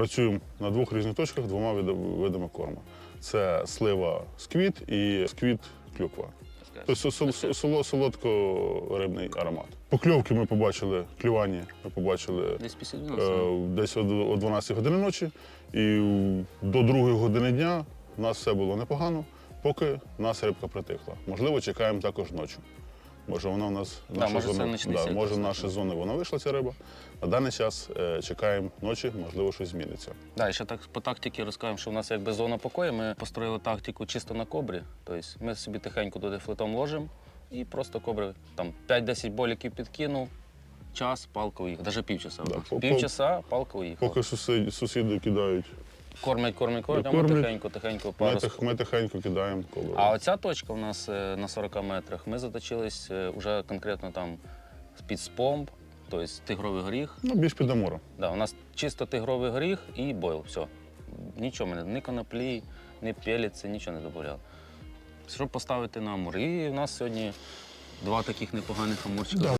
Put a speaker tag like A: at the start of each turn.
A: працюємо на двох різних точках двома видами корму. Це слива сквіт і сквіт клюква. Тобто сол- сол- соло- солодко-рибний аромат. Покльовки ми побачили, клювання ми побачили
B: Десь після
A: е,
B: 12.
A: десь о 12 годині ночі. І до другої години дня у нас все було непогано, поки нас рибка притихла. Можливо, чекаємо також ночі. Може, вона у нас в
B: Да,
A: наші
B: може, це
A: зони, да, може, в наші зони вона вийшла ця риба. На даний час е, чекаємо ночі, можливо, щось зміниться.
B: Да, і ще так по тактиці розкажемо, що в нас якби зона покою. Ми построїли тактику чисто на кобрі. Тобто ми собі тихенько туди флетом ложимо і просто кобри там 5-10 боліків підкинув, час, палка уїхала. Навіть півчаса.
A: Да,
B: Півчаса, палка уїхала.
A: Поки сусіди кидають,
B: Кормять, кормять, кормять, а ми
A: Кормлять.
B: тихенько, тихенько
A: ми,
B: пару.
A: тих, ми тихенько кидаємо коло.
B: А оця точка у нас е, на 40 метрах. Ми заточились е, вже конкретно там під спомб, тобто тигровий горіх.
A: Ну, більш під Амуром.
B: Да, у нас чисто тигровий горіх і бойл. Все. Нічого ми не ні коноплі, ні пеліці, нічого не додавали. Щоб поставити на амур. І у нас сьогодні два таких непоганих амурчика.
A: Да.